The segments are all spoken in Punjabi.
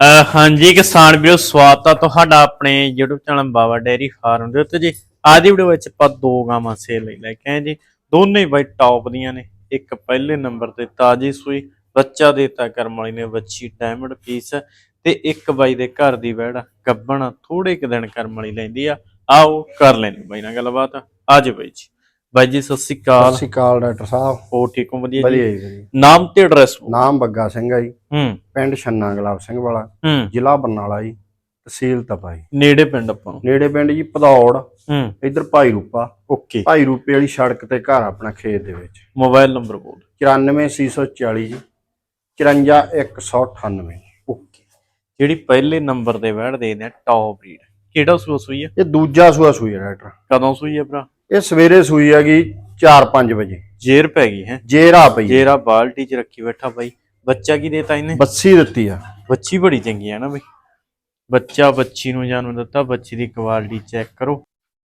ਅਹ ਹਾਂਜੀ, ਕਿਸਾਨ ਵੀਰੋ, ਸਵਾਗਤ ਆ ਤੁਹਾਡਾ ਆਪਣੇ YouTube channel Baba dairy farm ਦੇ ਉੱਤੇ ਜੀ। ਅੱਜ ਦੀ ਵੀਡੀਓ ਵਿੱਚ ਆਪਾਂ ਦੋ ਗਾਵਾਂ ਸੇਲ ਲਈ ਲੈ ਕੇ ਆਏ ਜੀ। ਦੋਨੇ ਬਾਈ ਟੌਪ ਦੀਆਂ ਨੇ। ਇੱਕ ਪਹਿਲੇ ਨੰਬਰ ਤੇ ਤਾਜੀ ਸੂਈ, ਬੱਚਾ ਦੇਤਾ ਕਰਮ ਵਾਲੀ ਨੇ ਬੱਚੀ ਡਾਇਮੰਡ ਪੀਸ ਤੇ ਇੱਕ ਬਾਈ ਦੇ ਘਰ ਦੀ ਵਹਿੜਾ, ਗੱਬਣ ਥੋੜੇ ਕੁ ਦਿਨ ਕਰਮ ਵਾਲੀ ਲੈਂਦੀ ਆ। ਆਓ ਕਰ ਲੈਣੀ ਬਾਈ ਨਾਲ ਗੱਲਬਾਤ। ਆਜੋ ਬਾਈ ਜੀ। ਬਾਈ ਜੀ ਸਤਿ ਸ਼੍ਰੀ ਸਤਿ ਅਕਾਲ ਸ਼੍ਰੀ ਅਕਾਲ ਡਾਕਟਰ ਸਾਹਿਬ। ਹੋ ਠੀਕ ਹੋ ਵਧੀਆ ਵਧੀਆ ਜੀ। ਨਾਮ ਤੇ ਐਡਰੈਸ ਨਾਮ ਬੱਗਾ ਸਿੰਘ ਆ ਜੀ। ਹੂੰ। ਪਿੰਡ ਛੰਨਾ ਗੁਲਾਬ ਸਿੰਘ ਵਾਲਾ। ਹੂੰ। ਜ਼ਿਲ੍ਹਾ ਬਰਨਾਲਾ ਜੀ ਤਹਿਸੀਲ ਤਪਾ ਜੀ। ਨੇੜੇ ਪਿੰਡ ਆਪਾਂ ਨੂੰ। ਨੇੜੇ ਪਿੰਡ ਜੀ ਭਦੌੜ। ਹੂੰ। ਇੱਧਰ ਭਾਈ ਰੂਪਾ। ਓਕੇ। ਭਾਈ ਰੂਪੇ ਵਾਲੀ ਸੜਕ ਤੇ ਘਰ ਆਪਣਾ ਖੇਤ ਦੇ ਵਿੱਚ। ਮੋਬਾਈਲ ਨੰਬਰ ਬੋਲ। 94640 ਜੀ। 54198 ਓਕੇ। ਜਿਹੜੀ ਪਹਿਲੇ ਨੰਬਰ ਤੇ ਵੈੜ ਦੇ ਨੇ ਟੌਪ ਬਰੀਡ ਕਿਹੜਾ ਸੂਆ ਸੂਈ ਹੈ ਇਹ ਦੂਜਾ ਸੂਆ ਸੂਈ ਹੈ ਡਾਕਟਰ। ਕਦੋਂ ਸੂਈ ਹੈ ਭਰਾ? ਇਹ ਸਵੇਰੇ ਸੂਈ ਹੈਗੀ 4-5 ਵਜੇ। ਜੇਰ ਪੈ ਗਈ ਹੈ। ਜੇਰਾ ਪਈ ਜੇਰਾ ਬਾਲਟੀ ਚ ਰੱਖੀ ਬੈਠਾ ਬਾਈ। ਬੱਚਾ ਕੀ ਦੇਤਾ ਇਹਨੇ? ਬੱਸੀ ਦਿੱਤੀ ਆ। ਬੱਚੀ ਬੜੀ ਚੰਗੀ ਹੈ ਨਾ ਬਈ। ਬੱਚਾ ਬੱਚੀ ਨੂੰ ਜਨਮ ਦਿੱਤਾ ਬੱਚੀ ਦੀ ਕੁਆਲਿਟੀ ਚੈੱਕ ਕਰੋ।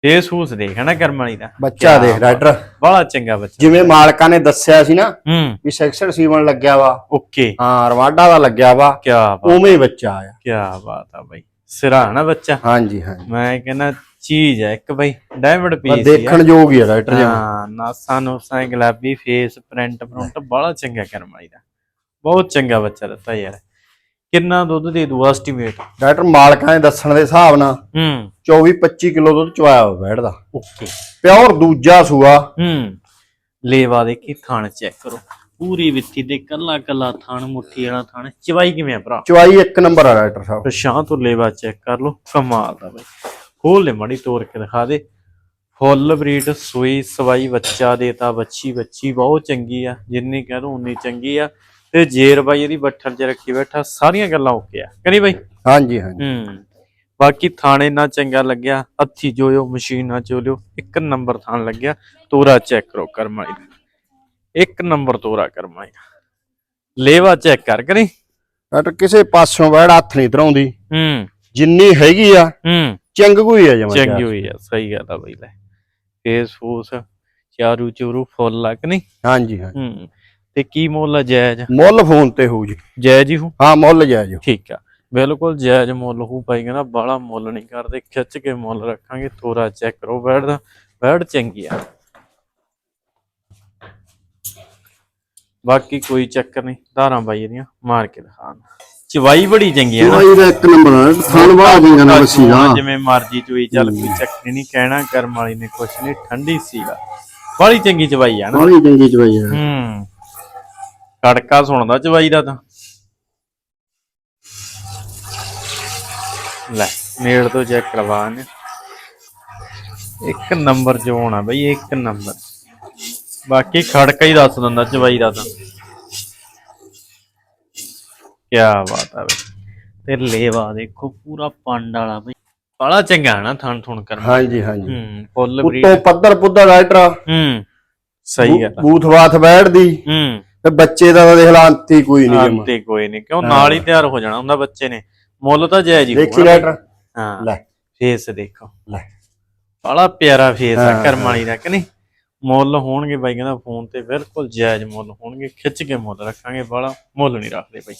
ਇਹ ਸੂਸ ਦੇਖ ਹੈ ਨਾ ਕਰਮ ਵਾਲੀ ਦਾ। ਬੱਚਾ ਦੇਖ ਡਾਕਟਰ। ਬੜਾ ਚੰਗਾ ਬੱਚਾ। ਜਿਵੇਂ ਮਾਲਕਾਂ ਨੇ ਦੱਸਿਆ ਸੀ ਨਾ ਹੂੰ। ਵੀ ਸੈਕਸ਼ਨ ਸੀਵਨ ਲੱਗਿਆ ਵਾ। ਓਕੇ। ਹਾਂ ਰਵਾਡਾ ਦਾ ਲੱਗਿਆ ਵਾ। ਕੀ ਬਾਤ। ਉਵੇਂ ਬੱਚਾ ਆਇਆ ਕੀ ਬਾਤ ਆ ਬਾਈ। ਸਿਰਾ ਨਾ ਬੱਚਾ। ਹਾਂਜੀ ਹਾਂਜੀ। ਮੈਂ ਕਹਿੰਦਾ ਚੀਜ਼ ਹੈ ਇੱਕ ਬਾਈ ਡਾਇਮੰਡ ਪੀਸ ਦੇਖਣ ਯੋਗ ਹੀ ਆ ਡਾਕਟਰ ਜੀ। ਹਾਂ ਨਾਸਾਂ ਨੂਸਾਂ ਗੁਲਾਬੀ ਫੇਸ ਪ੍ਰਿੰਟ ਪ੍ਰਿੰਟ ਬੜਾ ਚੰਗਾ ਕਰਮਾਈ ਦਾ। ਬਹੁਤ ਚੰਗਾ ਬੱਚਾ ਦਿੱਤਾ ਯਾਰ। ਕਿੰਨਾ ਦੁੱਧ ਦੇ ਦੂ ਐਸਟੀਮੇਟ ਡਾਕਟਰ ਮਾਲਕਾਂ ਦੇ ਦੱਸਣ ਦੇ ਹਿਸਾਬ ਨਾਲ ਹੂੰ। 24 25 ਕਿਲੋ ਦੁੱਧ ਚਵਾਇਆ ਹੋਇਆ ਬੈਠਦਾ ਓਕੇ ਪਿਓਰ ਦੂਜਾ ਸੂਆ। ਹੂੰ। ਲੇਵਾ ਦੇ ਕੀ ਥਣ ਚੈੱਕ ਕਰੋ। ਪੂਰੀ ਵਿੱਥੀ ਦੇ ਕੱਲਾ ਕੱਲਾ ਥਣ ਮੁੱਠੀ ਵਾਲਾ ਥਣ। ਚਵਾਈ ਕਿਵੇਂ ਆ ਭਰਾ? ਚਵਾਈ ਇੱਕ ਨੰਬਰ ਆ ਡਾਕਟਰ ਸਾਹਿਬ। ਪਛਾਂ ਤੋਂ ਲੇਵਾ ਚੈੱਕ ਕਰ ਲਓ। ਕਮਾਲ ਦਾ ਬਈ। ਖੋਲ ਲੈ ਮੜੀ ਤੋੜ ਕੇ ਦਿਖਾ ਦੇ। ਫੁੱਲ ਬਰੀਡ ਸੂਈ ਸਵਾਈ ਬੱਚਾ ਦੇਤਾ ਬੱਚੀ ਬੱਚੀ ਬਹੁਤ ਚੰਗੀ ਆ ਜਿੰਨੀ ਕਹਿ ਦੋ ਉਨੀ ਚੰਗੀ ਆ। ਤੇ ਜੇਰ ਬਾਈ ਇਹਦੀ ਬੱਠਲ 'ਚ ਰੱਖੀ ਬੈਠਾ ਸਾਰੀਆਂ ਗੱਲਾਂ ਓਕੇ ਆ। ਕਰੀ ਬਾਈ? ਹਾਂਜੀ ਹਾਂਜੀ। ਹੂੰ। ਬਾਕੀ ਥਾਣੇ ਨਾ ਚੰਗਾ ਲੱਗਿਆ ਹੱਥੀ ਜੋਇਓ ਮਸ਼ੀਨ ਨਾ ਚੋਲਿਓ ਇੱਕ ਨੰਬਰ ਥਾਣ ਲੱਗਿਆ ਤੋਰਾ ਚੈੱਕ ਕਰੋ ਕਰਮਾਈ ਇੱਕ ਨੰਬਰ ਤੋਰਾ ਕਰਮਾਈ ਲੇਵਾ ਚੈੱਕ ਕਰ ਕਰੀ ਡਾਕਟਰ ਕਿਸੇ ਪਾਸੋਂ ਬੈੜ ਹੱਥ ਨਹੀਂ ਧਰਾਉਂਦੀ। ਹੂੰ। ਜਿੰਨੀ ਹੈਗੀ ਆ ਹੂੰ। ਚੰਗੂ ਹੀ ਆ ਜਮਾ ਚੰਗੀ ਹੋਈ ਆ ਸਹੀ ਗੱਲ ਆ ਬਈ ਲੈ। ਫੇਸ ਫੂਸ ਚਾਰੂ ਚੂਰੂ ਫੁੱਲ ਲੱਗ ਨਹੀਂ? ਹਾਂਜੀ ਹਾਂਜੀ। ਹੂੰ ਤੇ ਕੀ ਮੁੱਲ ਆ ਜਾਇਜ਼? ਮੁੱਲ ਫੋਨ ਤੇ ਹੋਊ ਜੀ। ਜਾਇਜ਼ ਹੀ ਹੂੰ ਹਾਂ ਮੁੱਲ ਜਾਇਜ਼ ਠੀਕ ਆ। ਬਿਲਕੁਲ ਜਾਇਜ਼ ਮੁੱਲ ਹੂ ਪਾਈ ਕਹਿੰਦਾ ਬਾਲਾ ਮੁੱਲ ਨਹੀਂ ਕਰਦੇ ਖਿੱਚ ਕੇ ਮੁੱਲ ਰੱਖਾਂਗੇ ਤੋਰਾ ਚੈੱਕ ਕਰੋ ਬੈੜ ਦਾ ਬੈੜ ਚੰਗੀ ਆ। ਬਾਕੀ ਕੋਈ ਚੱਕਰ ਨਹੀਂ ਧਾਰਾਂ ਬਾਈ ਇਹਦੀਆਂ ਮਾਰ ਕੇ ਦਿਖਾਣ ਚਵਾਈ ਬੜੀ ਚੰਗੀ ਆ ਨਾ। ਚਵਾਈ ਦਾ ਇੱਕ ਨੰਬਰ ਆ ਥਣ ਬਾਹ ਦੇਗਾ ਨਾ ਬੱਸੀ ਦਾ ਜਿਵੇਂ ਮਰਜ਼ੀ ਚੋਈ ਚੱਲ ਕੋਈ ਚੱਕਰ ਨਹੀਂ ਕਹਿਣਾ ਕਰਮ ਵਾਲੀ ਨੇ ਕੁਛ ਨਹੀਂ ਠੰਡੀ ਸੀਗਾ ਬੜੀ ਚੰਗੀ ਚਵਾਈ ਆ ਨਾ। ਬੜੀ ਚੰਗੀ ਚਵਾਈ ਆ। ਹੂੰ। ਕੜਕਾ ਸੁਣਦਾ ਚਵਾਈ ਦਾ ਤਾਂ। ਲੈ ਨੇੜ ਤੋਂ ਚੈੱਕ ਕਰਵਾ ਨੇ ਇੱਕ ਨੰਬਰ ਜੋਨ ਆ ਬਈ ਇੱਕ ਨੰਬਰ। ਬਾਕੀ ਖੜਕਾ ਹੀ ਦੱਸ ਦਿੰਦਾ ਚਵਾਈ ਦਾ ਤਾਂ। ਕੀ ਬਾਤ ਆ ਬਈ। ਤੇ ਲੇਵਾ ਦੇਖੋ ਪੂਰਾ ਪੰਡ ਵਾਲਾ ਬਈ। ਬੜਾ ਚੰਗਾ ਹੈ ਨਾ ਥਣ ਥੁਣ ਕਰਨਾ। ਹਾਂਜੀ ਹਾਂਜੀ। ਹੂੰ ਫੁੱਲ ਬਰੀਡ ਉੱਤੋਂ ਪੱਧਰ ਪੁੱਧਰ ਡਾਕਟਰ ਹੂੰ ਸਹੀ ਗੱਲ ਆ। ਬੂਥਵਾਥ ਬੈਠਦੀ। ਹੂੰ। ਤੇ ਬੱਚੇ ਦਾ ਤਾਂ ਦੇਖ ਲਾ ਅੰਤੀ ਕੋਈ ਨਹੀਂ ਜਮਾ। ਅੰਤੇ ਕੋਈ ਨਹੀਂ ਕਿਉਂ ਨਾਲ ਹੀ ਤਿਆਰ ਹੋ ਜਾਣਾ ਹੁੰਦਾ ਬੱਚੇ ਨੇ। ਮੁੱਲ ਤਾਂ ਜਾਇਜ਼ ਹੀ ਦੇਖੀ ਡਾਕਟਰ ਹਾਂ ਲੈ। ਫੇਸ ਦੇਖੋ। ਲੈ। ਬੜਾ ਪਿਆਰਾ ਫੇਸ ਆ ਹਾਂ, ਕਰਮ ਵਾਲੀ ਦਾ ਕਿ ਨਹੀਂ? ਮੁੱਲ ਹੋਣਗੇ ਬਾਈ ਕਹਿੰਦਾ ਫੋਨ ਤੇ ਬਿਲਕੁਲ ਜਾਇਜ਼ ਮੁੱਲ ਹੋਣਗੇ। ਖਿੱਚ ਕੇ ਮੁੱਲ ਰੱਖਾਂਗੇ ਬੜਾ ਮੁੱਲ ਨਹੀਂ ਰੱਖਦੇ ਬਾਈ।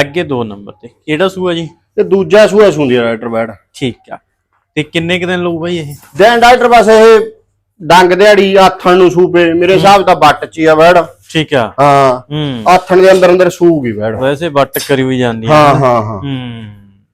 ਅੱਗੇ ਦੋ ਨੰਬਰ ਤੇ। ਕਿਹੜਾ ਸੂਆ ਜੀ? ਤੇ ਦੂਜਾ ਸੂਆ ਸੁੰਦੀ ਡਾਕਟਰ ਬੈਠ। ਠੀਕ ਆ। ਤੇ ਕਿੰਨੇ ਕੁ ਦਿਨ ਲਊ ਬਾਈ ਇਹ? ਦੇਣ ਡਾਕਟਰ ਬਸ ਇਹ ਡੰਗ ਦਿਹਾੜੀ ਆਥਣ ਨੂੰ ਸੂਪੇ। ਮੇਰੇ ਹਿਸਾਬ ਤਾਂ ਬੱਟ ਚ ਹੀ ਆ ਬੈੜ ਠੀਕ ਆ। ਹਾਂ। ਹੂੰ। ਆਥਣ ਦੇ ਅੰਦਰ ਅੰਦਰ ਸੂਗੀ ਬੈੜ ਵੈਸੇ ਵੱਟ ਕਰੀ ਹੋਈ ਜਾਂਦੀ ਆ। ਹਾਂ ਹਾਂ ਹਾਂ। ਹੂੰ।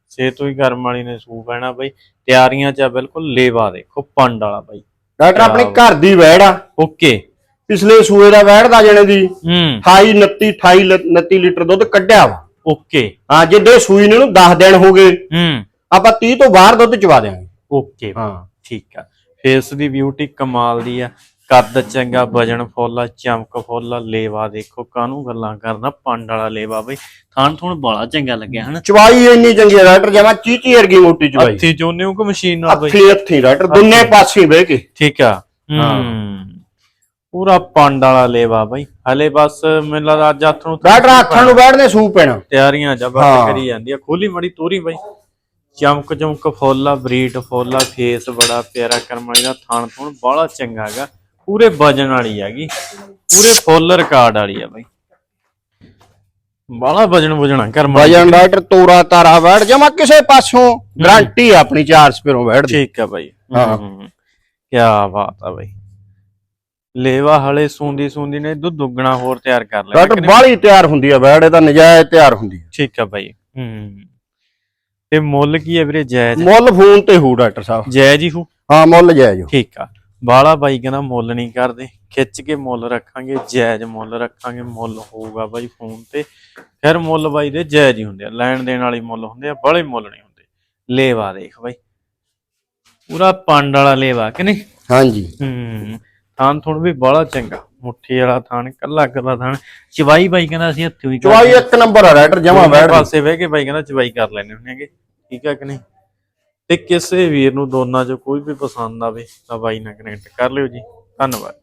ਸੇ ਤੋਂ ਹੀ ਕਰਮ ਵਾਲੀ ਨੇ ਸੂ ਪੈਣਾ ਬਾਈ। ਤਿਆਰੀਆਂ ਚ ਆ ਬਿਲਕੁਲ ਲੇਵਾ ਦੇਖੋ ਪੰਡ ਵਾਲਾ ਬਾਈ। ਡਾਕਟਰ ਆਪਣੀ ਘਰ ਦੀ ਵੈੜ ਆ। ਓਕੇ। ਪਿਛਲੇ ਸੂਏ ਦਾ ਵੈੜ ਦਾ ਜਣੇ ਦੀ। ਹੂੰ। 28 29 28 ਲ- 29 ਲੀਟਰ ਦੁੱਧ ਕੱਢਿਆ ਵਾ। ਓਕੇ ਹਾਂ ਜਿੱਦੇ ਸੂਈ ਨੇ ਨੂੰ 10 ਦਿਨ ਹੋ ਗਏ। ਹੂੰ। ਆਪਾਂ 30 ਤੋਂ ਬਾਹਰ ਦੁੱਧ ਚਵਾ ਦਿਆਂਗੇ। ਓਕੇ ਹਾਂ। ਠੀਕ ਆ। ਫੇਸ ਦੀ ਬਿਊਟੀ ਕਮਾਲ ਦੀ ਆ। ਕੱਦ ਚੰਗਾ ਵਜਨ ਫੁੱਲਾ ਚਮਕ ਫੁੱਲਾ ਲੇਵਾ ਦੇਖੋ ਕਾਹਨੂੰ ਗੱਲਾਂ ਕਰਦਾ ਪੰਡ ਵਾਲਾ ਲੇਵਾ ਬਈ। ਥਾਣ ਥੁਣ ਬੜਾ ਚੰਗਾ ਲੱਗਿਆ ਹਨ? ਚਵਾਈ ਇੰਨੀ ਚੰਗੀ ਆ ਡਾਕਟਰ ਜਮਾ ਚੀਚੀ ਵਰਗੀ ਮੋਟੀ ਚਵਾਈ। ਹੱਥੀ ਚੋਨੇ ਕੋ ਮਸ਼ੀਨ ਨਾਲ ਬਈ ਹੱਥੀ ਹੱਥੀ ਡਾਕਟਰ ਦੋਨੇ ਪਾਸੇ ਬਹਿ ਕੇ। ਠੀਕ ਆ। ਹੂੰ। ਪੂਰਾ ਪੰਡ ਵਾਲਾ ਲੇਵਾ ਬਈ। ਹਲੇ ਬਸ ਮੈਨੂੰ ਲੱਗਦਾ ਅੱਜ ਹੱਥ ਨੂੰ ਡਾਕਟਰ ਹੱਥਾਂ ਨੂੰ ਬੈਠਦੇ ਸੂ ਪੈਣਾ। ਤਿਆਰੀਆਂ ਜਬ ਹਾਂ। ਕਰੀ ਜਾਂਦੀ ਆ। ਖੋਲੀ ਮੜੀ ਤੋਰੀ ਬਈ। ਚਮਕ ਚਮਕ ਫੁੱਲਾ ਬਰੀਡ ਫੁੱਲਾ ਫੇਸ ਬੜਾ ਪਿਆਰਾ ਕਰਮਾਈ ਦਾ ਥਾਣ ਥੁਣ ਬੜਾ ਚੰਗਾ ਹੈਗਾ। ਪੂਰੇ ਵਜਨ ਵਾਲੀ ਹੈਗੀ। ਪੂਰੇ ਫੁੱਲ ਰਿਕਾਰਡ ਵਾਲੀ ਆ ਬਈ। ਬਾਲਾ ਵਜਣ ਵਜਣਾ ਕਰਮ ਵਜਨ ਡਾਕਟਰ ਤੋਰਾ ਤਾਰਾ ਵੈੜ ਜਮਾ ਕਿਸੇ ਪਾਸੋਂ। ਗਾਰੰਟੀ ਆਪਣੀ ਚਾਰ ਸਪੇਰੋਂ ਦੀ। ਠੀਕ ਆ ਬਾਈ। ਹਾਂ। ਕੀ ਬਾਤ ਆ ਬਾਈ। ਲੇਵਾ ਹਲੇ ਸੂੰਦੀ ਸੂੰਦੀ ਨੇ ਦੁੱਧ ਦੁੱਗਣਾ ਹੋਰ ਤਿਆਰ ਕਰ ਲਿਆ। ਡਾਕਟਰ ਬਾਹਲੀ ਤਿਆਰ ਹੁੰਦੀ ਆ ਵੈੜ ਇਹਦਾ ਨਜਾਇਜ਼ ਤਿਆਰ ਹੁੰਦੀ ਆ। ਠੀਕ ਆ ਬਾਈ ਹੂੰ। ਤੇ ਮੁੱਲ ਕੀ ਹੈ ਵੀਰੇ ਜਾਇਜ਼? ਮੁੱਲ ਫੋਨ ਤੇ ਹੋ ਡਾਕਟਰ ਸਾਹਿਬ। ਜਾਇਜ਼ ਹੀ ਹੋ? ਹਾਂ ਮੁੱਲ ਜਾਇਜ਼ ਹੋ। ਠੀਕ ਆ। ਬਾਲਾ ਬਾਈ ਕਹਿੰਦਾ ਮੁੱਲ ਨਹੀਂ ਕਰਦੇ ਖਿੱਚ ਕੇ ਮੁੱਲ ਰੱਖਾਂਗੇ ਜਾਇਜ਼ ਮੁੱਲ ਰੱਖਾਂਗੇ ਮੁੱਲ ਹੋਊਗਾ ਬਾਈ ਫੋਨ ਤੇ। ਫਿਰ ਮੁੱਲ ਬਾਈ ਦੇ ਜਾਇਜ਼ ਹੀ ਹੁੰਦੇ ਆ ਲੈਣ ਦੇਣ ਵਾਲੇ ਮੁੱਲ ਹੁੰਦੇ ਆ ਬੜੇ ਮੁੱਲ ਨਹੀਂ ਹੁੰਦੇ। ਲੇਵਾ ਦੇਖ ਬਾਈ। ਪੂਰਾ ਪੰਡ ਵਾਲਾ ਲੇਵਾ ਕਿ ਨਹੀਂ? ਹਾਂਜੀ। ਹੂੰ। ਥਾਨ ਥੋੜ ਵੀ ਬੜਾ ਚੰਗਾ। ਮੁੱਠੀ ਵਾਲਾ ਥਾਨ ਕੱਲਾ ਕੱਲਾ ਥਾਨ। ਚਵਾਈ ਬਾਈ ਕਹਿੰਦਾ ਅਸੀਂ ਹੱਥੋਂ ਹੀ ਚਵਾਈ ਇੱਕ ਨੰਬਰ ਆ ਰਾਈਟਰ ਜਮਾ ਦੀ। ਪਾਸੇ ਬਹਿ ਕੇ ਬਾਈ ਕਹਿੰਦਾ ਚਵਾਈ ਕਰ ਲੈਣੇ ਹੁੰਦੇ ਹੈਗੇ। ਠੀਕ ਆ ਕਿ ਨਹੀਂ? ਤੇ ਕਿਸੇ ਵੀਰ ਨੂੰ ਦੋਨਾਂ ਚੋਂ ਕੋਈ ਵੀ ਪਸੰਦ ਆਵੇ ਤਾਂ ਬਾਈ ਨਾਲ ਕਨੈਕਟ ਕਰ ਲਿਓ ਜੀ। ਧੰਨਵਾਦ